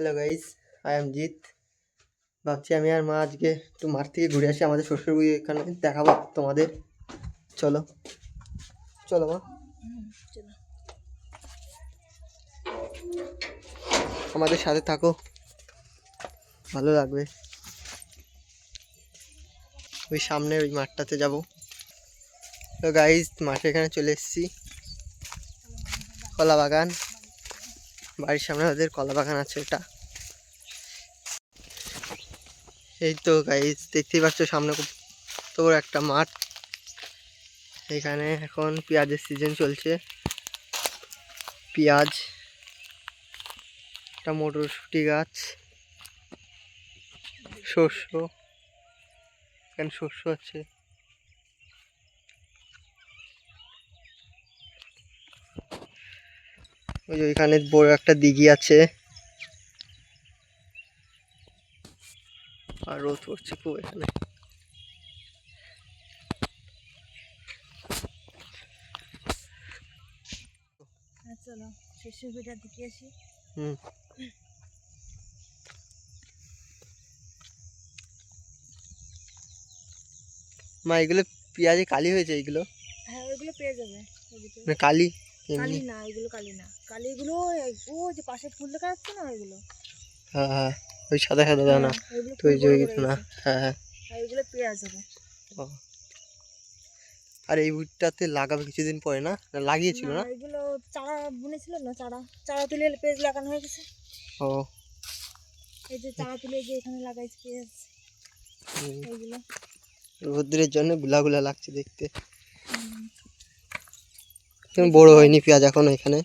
Hello guys I am Jeet ভাবছি আমি আর মা আজকে একটু মাঠ থেকে ঘুরে আসি, আমাদের শ্বশুর বাড়ি এখানে দেখাবো তোমাদের। চলো। চলো, মা। আমাদের সাথে থাকো। ভালো লাগবে। ওই সামনে ওই মাঠটাতে যাব। গাইজ মাঠে এখানে চলে এসেছি। কলা বাগান বাড়ির সামনে ওদের কলা বাগান আছে ওটা। এই তো গাইজ দেখতেই পাচ্ছ সামনে তো একটা মাঠ। এখানে এখন পেঁয়াজের সিজন চলছে। পেঁয়াজ, একটা মটরশুঁটি গাছ, শস্য, এখানে শস্য আছে। ওই যে ওইখানে বড় একটা দিঘি আছে। আর রোদ পড়ছে খুব এখানে। চলো শেষের ভিটা দিকে আসি। হুম। মা এগুলো পেঁয়াজে কালি হয়েছে এইগুলো হ্যাঁ ওইগুলো পেয়ে যাবে। ওর ভিতরে। কালি। কালি না ওইগুলো কালি না। কালিগুলো ওই- ও যে পাশে ফুল দেখা যাচ্ছে না ওইগুলো? হ্যাঁ হ্যাঁ ওই সাদা সাদা দানা হ্যাঁ, তো ওই যে ওই না। হ্যাঁ হ্যাঁ। ওইগুলো পেঁয়াজ হবে। আর এই বুটটাতে লাগাবে কিছুদিন পরে না? লাগিয়েছিল না এগুলো চারা বুনেছিল না চারা? চারা তুলে পেঁয়াজ লাগানো হয়ে গেছে। ও। এই যে চারা তুলে যে এখানে লাগাইছে পেঁয়াজ। এইগুলো রোদ্রের জন্যগুলা গুলা লাগছে দেখতে। বড় হয়নি পেঁয়াজ এখন এখানে?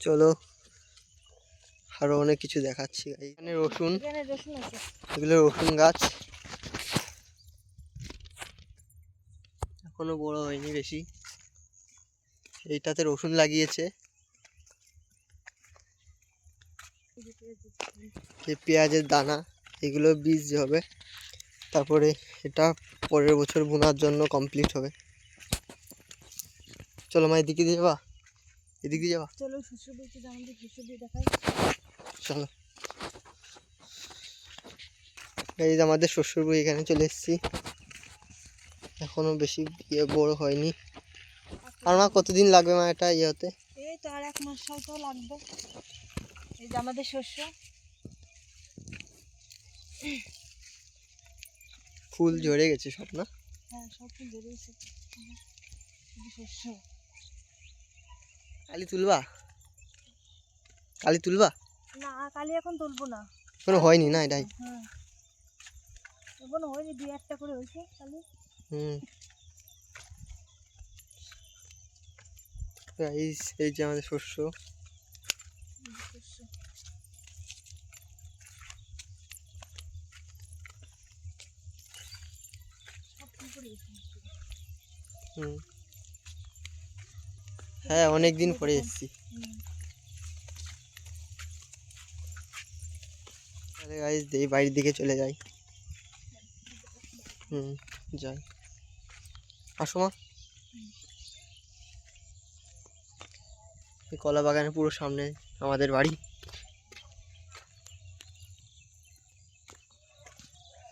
চলো আরও অনেক কিছু দেখাচ্ছি এখানে রসুন এগুলো রসুন গাছ। এখনও বড় হয়নি বেশি। এইটাতে রসুন লাগিয়েছে এই যে পেঁয়াজের দানা এগুলো বীজ হবে তারপরে এটা পরের বছর বোনার জন্য কমপ্লিট হবে। চলো মা এদিকে দিয়ে যাবা? এদিক দিয়ে যাবা? চলো শ্বশুর বাড়িতে যাও আমাদের শ্বশুর বাড়ি দেখাই। চলো। এই যে আমাদের শ্বশুরবাড়ি এখানে চলে এসেছি। এখনও বেশি ইয়ে বড় হয়নি। আর মা কতদিন লাগবে মা এটা ইয়ে হতে এই তো আর এক মাস হয়তো লাগবে। এই যে আমাদের শস্য। ফুল ঝরে গেছে সব না? হ্যাঁ সব ফুল বেরিয়েছে এই শস্য। কালি তুলবা? কালি তুলবা? না কালি এখন তুলবো না। কোনো হয়নি না এটাই? হ্যাঁ। এখনও হয়নি দুই একটা করে হয়েছে কালি। হুম। এই যে আমাদের শস্য এই যে শস্য সব ফুল পড়ে গেছে হুম হ্যাঁ অনেক দিন পরে এসেছি। এই বাড়ির দিকে চলে যাই। হুম, যাই। আসো মা। এই কলা বাগানের পুরো সামনে আমাদের বাড়ি।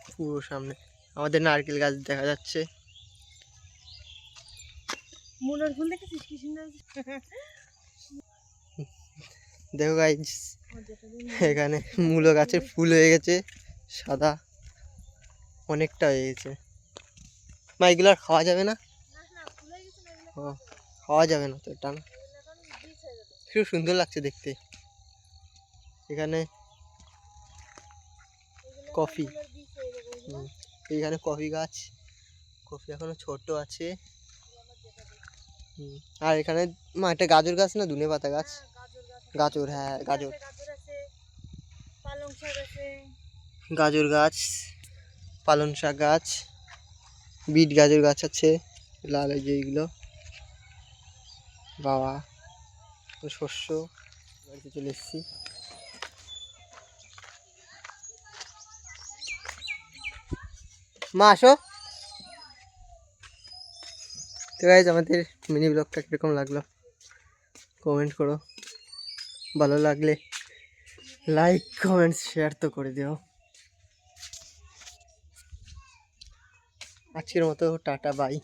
পুরো সামনে। আমাদের নারকেল গাছ দেখা যাচ্ছে। মূলের ফুল দেখেছিস কি সুন্দর? দেখো গাইজ এখানে মূলো গাছের ফুল হয়ে গেছে সাদা অনেকটা হয়ে গেছে। মা এগুলো আর খাওয়া যাবে না? গেছে ও খাওয়া যাবে না তো এটা। না এখন খুব সুন্দর লাগছে দেখতে। এখানে কফি। এইখানে কফি গাছ কফি এখনও ছোট আছে। আর এখানে মা একটা গাজর গাছ না? ধনে পাতা গাছ? হ্যাঁ, গাজর গাছ। গাজর হ্যাঁ গাজর গাজর। গাছ পালং শাক গাছ বিট গাজর গাছ আছে লাল এই যে এইগুলো। বাবা শস্য। বাড়িতে চলে এসেছি। মা আসো। তো গাইজ আমাদের মিনি ব্লগটা কীরকম লাগল? কমেন্ট করো। ভালো লাগলে লাইক কমেন্ট শেয়ার তো করে দিও। আজকের মতো, টাটা বাই